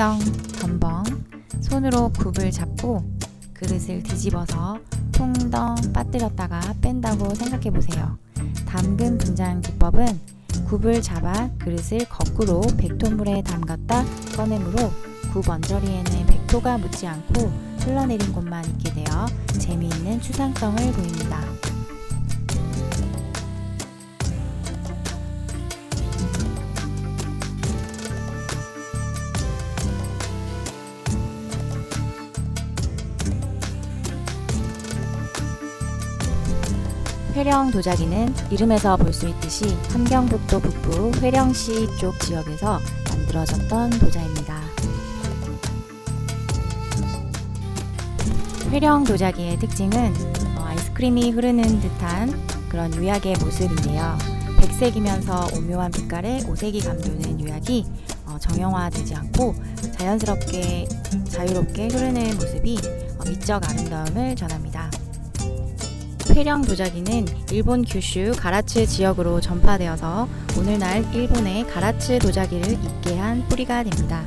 띵동 덤벙 손으로 굽을 잡고 그릇을 뒤집어서 통덩 빠뜨렸다가 뺀다고 생각해 보세요. 담근 분장 기법은 굽을 잡아 그릇을 거꾸로 백토물에 담갔다 꺼내므로 굽 언저리에는 백토가 묻지 않고 흘러내린 곳만 있게 되어 재미있는 추상성을 보입니다. 회령 도자기는 이름에서 볼 수 있듯이 함경북도 북부 회령시 쪽 지역에서 만들어졌던 도자입니다. 회령 도자기의 특징은 어, 아이스크림이 흐르는 듯한 그런 유약의 모습인데요. 백색이면서 오묘한 빛깔의 오색이 감도는 유약이 어, 정형화되지 않고 자연스럽게 자유롭게 흐르는 모습이 어, 미적 아름다움을 전합니다. 회령 도자기는 일본 규슈 가라츠 지역으로 전파되어서 오늘날 일본의 가라츠 도자기를 잇게 한 뿌리가 됩니다.